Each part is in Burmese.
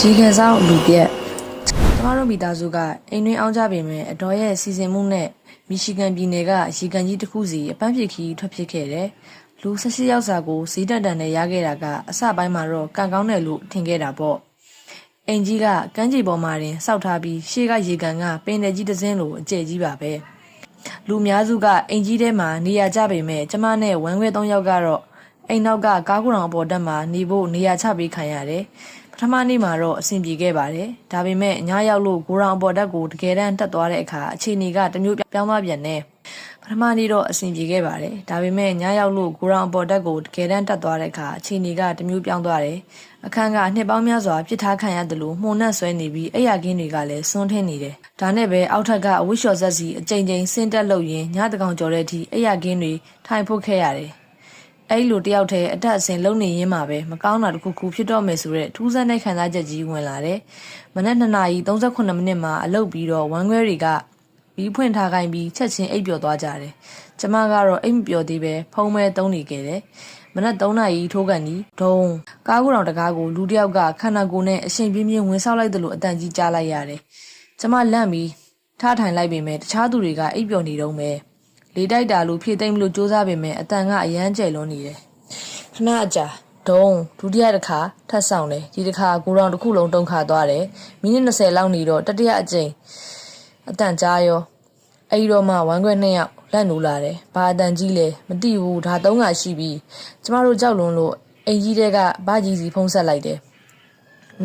ရေကန်ဆောင်လူပြက်ကျမတို့မိသားစုကအိမ်တွင်းအောင်ကြပေမဲ့အတော်ရဲ့စီစဉ်မှုနဲ့မီရှီဂန်ပြည်နယ်ကရေကန်ကြီးတစ်ခုစီအပန်းဖြေခီးထွက်ဖြစ်ခဲ့တယ်။လူ၁၈ယောက်စာကိုဈေးတက်တန်နဲ့ရခဲ့တာကအစပိုင်းမှာတော့ကံကောင်းတယ်လို့ထင်ခဲ့တာပေါ့။အိမ်ကြီးကကမ်းခြေပေါ်မှာတင်စောက်ထားပြီးရှေ့ကရေကန်ကပင်နယ်ကြီးတစ်စင်းလိုအကျယ်ကြီးပါပဲ။လူအများစုကအိမ်ကြီးထဲမှာနေရာကျပေမဲ့ကျမနဲ့ဝမ်းခွဲ၃ယောက်ကတော့အိမ်နောက်ကကားကူတောင်အပေါ်တက်မှာနေဖို့နေရာချပေးခံရတယ်။ပ ထမနေ့မှာတော့အဆင်ပြေခဲ့ပါတယ်။ဒါပေမဲ့ညရောက်လို့ကိုရောင်အပေါ်တက်ကိုတကယ်တမ်းတက်သွားတဲ့အခါအခြေအနေကတမျိုးပြောင်းသွားပြန်တယ်။ပထမနေ့တော့အဆင်ပြေခဲ့ပါတယ်။ဒါပေမဲ့ညရောက်လို့ကိုရောင်အပေါ်တက်ကိုတကယ်တမ်းတက်သွားတဲ့အခါအခြေအနေကတမျိုးပြောင်းသွားတယ်။အခန်းကနှစ်ပေါင်းများစွာပြစ်ထားခံရတယ်လို့မှုန်နဲ့ဆွဲနေပြီးအရာကင်းတွေကလည်းစွန်းထင်းနေတယ်။ဒါနဲ့ပဲအောက်ထက်ကအဝိလျှော်ဆက်စီအကြိမ်ကြိမ်ဆင်းတက်လို့ရင်ညတကောင်ကျော်တဲ့အထိအရာကင်းတွေထိုင်ဖို့ခဲ့ရတယ်။ အဲ့လိုတယောက်တည်းအတက်အစင်လုံနေရင်းမှာပဲမကောင်းတာတစ်ခုခုဖြစ်တော့မယ်ဆိုတဲ့ထူးဆန်းတဲ့ခံစားချက်ကြီးဝင်လာတယ်။မနက်2နာရီ38မိနစ်မှာအလုပ်ပြီးတော့ဝမ်းခွဲတွေကဘီးဖွင့်ထားခိုင်းပြီးချက်ချင်းအိပ်ပျော်သွားကြတယ်။ကျမကတော့အိမ်မပျော်သေးပဲဖုံးမဲတုံးနေခဲ့တယ်။မနက်3နာရီထိုးကန်ဒီဒုံကားကူတော်တကားကိုလူတစ်ယောက်ကခန္ဓာကိုယ်နဲ့အရှင်ပြင်းပြင်းဝင်ဆောက်လိုက်တယ်လို့အတန်ကြီးကြားလိုက်ရတယ်။ကျမလန့်ပြီးထားထိုင်လိုက်ပေမဲ့တခြားသူတွေကအိပ်ပျော်နေတော့မယ်။ လေတိုက်တာလို့ဖြည့်သိမ့်မလို့စူးစမ်းပေမဲ့အတန်ကအရန်ကျယ်လွန်းနေတယ်ခဏအကြာဒုံဒုတိယတစ်ခါထပ်ဆောင်တယ်ဒီတစ်ခါကိုရောင်တစ်ခုလုံးတုံခါသွားတယ်မိနစ်20လောက်နေတော့တတိယအကြိမ်အတန်ကြားရောအဲ့ဒီတော့မှဝမ်းခွဲနှစ်ယောက်လက်နူလာတယ်ဘာအတန်ကြီးလဲမသိဘူးဒါသုံးခါရှိပြီကျမတို့ကြောက်လွန်းလို့အိမ်ကြီးတဲကဘာကြီးစီဖုံးဆက်လိုက်တယ်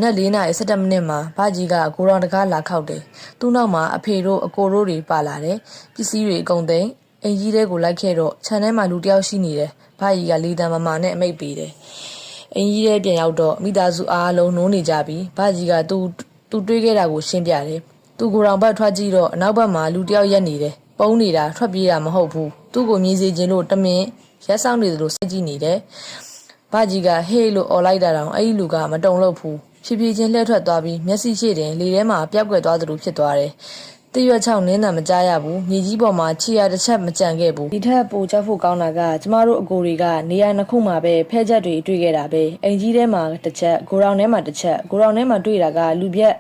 နက်၄နာရီ17မိနစ်မှာဘာကြီးကကိုရောင်တကားလာခောက်တယ်။သူ့နောက်မှာအဖေတို့အကိုတို့တွေပါလာတယ်။ပစ္စည်းတွေအကုန်သိမ်း အိမ်ကြီးတဲကိုလိုက်ခဲ့တော့ခြံထဲမှာလူတယောက်ရှိနေတယ်။ဘာကြီးကလေတံမမာနဲ့အမိတ်ပေးတယ်။အိမ်ကြီးတဲပြန်ရောက်တော့မိသားစုအားလုံးနိုးနေကြပြီ။ဘာကြီးကသူသူတွေးခဲ့တာကိုရှင်းပြတယ်။သူကိုယ်တော်ဘက်ထွက်ကြည့်တော့အနောက်ဘက်မှာလူတယောက်ရက်နေတယ်။ပုံနေတာထွက်ပြေးတာမဟုတ်ဘူး။သူ့ကိုမြည်စေခြင်းလို့တမင်ရက်ဆောင်နေသလိုစိတ်ကြည့်နေတယ်။ဘာကြီးကဟေးလို့អော်လိုက်တာတောင်အဲ့ဒီလူကမတုံလို့ဘူး။ဖြည်းဖြည်းချင်းလှည့်ထွက်သွားပြီးမျက်စိရှိတင်လေထဲမှာပျောက်ကွယ်သွားသလိုဖြစ်သွားတယ်။ တရွက်ချောင်းနင်းတာမကြားရဘူးမြေကြီးပေါ်မှာခြေရတစ်ချက်မကြံခဲ့ဘူးဒီထက်ပိုချက်ဖို့ကောင်းတာကကျမတို့အကိုတွေကနေရာနှစ်ခုမှာပဲဖဲချက်တွေတွေ့ခဲ့တာပဲအိမ်ကြီးထဲမှာတစ်ချက်ဂိုရောင်ထဲမှာတစ်ချက်ဂိုရောင်ထဲမှာတွေ့တာကလူပြက်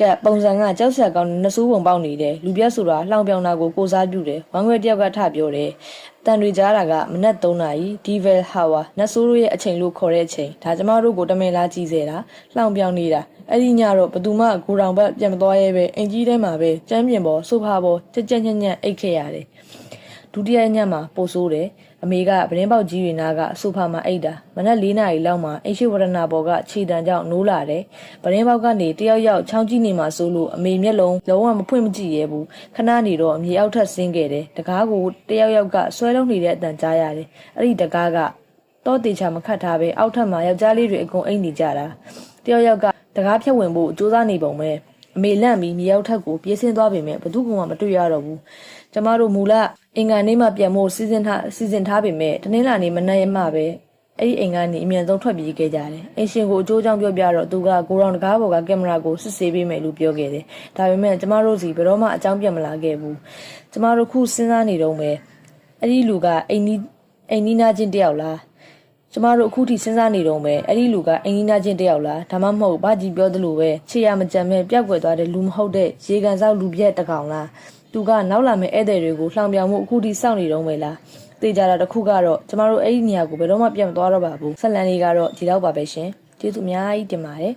ကပုံစံကကြောက်ဆက်ကောင်းနှဆိုးပုံပေါက်နေတယ်လူပြက်ဆိုတာလှောင်ပြောင်တာကိုကိုစားပြုတယ်ဝမ်းခွဲတယောက်ကထပြောတယ်တန်တွေကြားတာကမနက်3နာရီဒီဗယ်ဟာဝါနတ်ဆိုးတို့ရဲ့အချိန်လို့ခေါ်တဲ့အချိန်ဒါကျမတို့ကိုတမင်လာကြည့်စေတာလှောင်ပြောင်နေတာအဲ့ဒီညတော့ဘသူမှကိုရောင်ဘက်ပြန်မသွားရဲပဲအင်ကြီးထဲမှာပဲကျမ်းပြင်ပေါ်ဆိုဖာပေါ်ကြက်ကြက်ညံ့ညံ့အိတ်ခဲ့ရတယ် ဒုတိယညမှာပို့ဆိုးတယ်အမေကဗရင်ပေါက်ကြီးတွေနာကဆိုဖာမှာအိတ်တာမနက်၄နာရီလောက်မှာအိရှိဝရဏဘော်ကခြေတံကြောင့်နိုးလာတယ်ဗရင်ပေါက်ကနေတယောက်ယောက်ချောင်းကြီးနေမှာဆိုလို့အမေမျက်လုံးလုံးဝမဖွင့်မကြည့်ရဲဘူးခဏနေတော့အမေအောက်ထပ်ဆင်းခဲ့တယ်တကားကိုတယောက်ယောက်ကဆွဲလုံးနေတဲ့အတန်ကြားရတယ်အဲ့ဒီတကားကတော့တေချာမခတ်ထားပဲအောက်ထပ်မှာယောက်ျားလေးတွေအကုန်အိတ်နေကြတာတယောက်ယောက်ကတကားဖြတ်ဝင်ဖို့စူးစမ်းနေပုံပဲအမေလန့်ပြီးမြေရောက်ထက်ကိုပြေးဆင်းသွားပေမဲ့ဘသူကမှမတွေ့ရတော့ဘူးကျမတို့မူလ အင်္ဂါနေ့မှပြန်ဖို့စီစဉ်ထားစီစဉ်ထားပေမဲ့တနင်္လာနေ့မနက်ရမှပဲအဲ့ဒီအိမ်ကနေအမြန်ဆုံးထွက်ပြေးခဲ့ကြတယ်။အင်ရှင်ကိုအကျိုးကြောင့်ပြောပြတော့သူကကိုရောင်တကားပေါ်ကကင်မရာကိုစစ်ဆေးပေးမယ်လို့ပြောခဲ့တယ်။ဒါပေမဲ့ကျမတို့စီဘယ်တော့မှအကြောင်းပြတ်မလာခဲ့ဘူး။ကျမတို့ခုစဉ်းစားနေတော့မယ်။အဲ့ဒီလူကအိမ်နီးအိမ်နီးနာချင်းတယောက်လားကျမတို့အခုထိစဉ်းစားနေတော့မယ်အဲ့ဒီလူကအင်ဂျင်နီယာချင်းတယောက်လားဒါမှမဟုတ်ဘာကြီးပြောသလိုပဲခြေရမကြံမဲ့ပျောက်ကွယ်သွားတဲ့လူမဟုတ်တဲ့ရေကန်ဆောက်လူပြက်တကောင်လား သူကနောက်လာမဲ့ဧည့်သည်တွေကိုလှောင်ပြောင်မှုအခုထိစောင့်နေတော့မယ်လားသိကြတာတခုကတော့ကျမတို့အဲ့ဒီနေရာကိုဘယ်တော့မှပြန်မသွားတော့ပါဘူးဆက်လန်လေးကတော့ဒီတော့ပါပဲရှင်ကျေးဇူးအများကြီးတင်ပါတယ်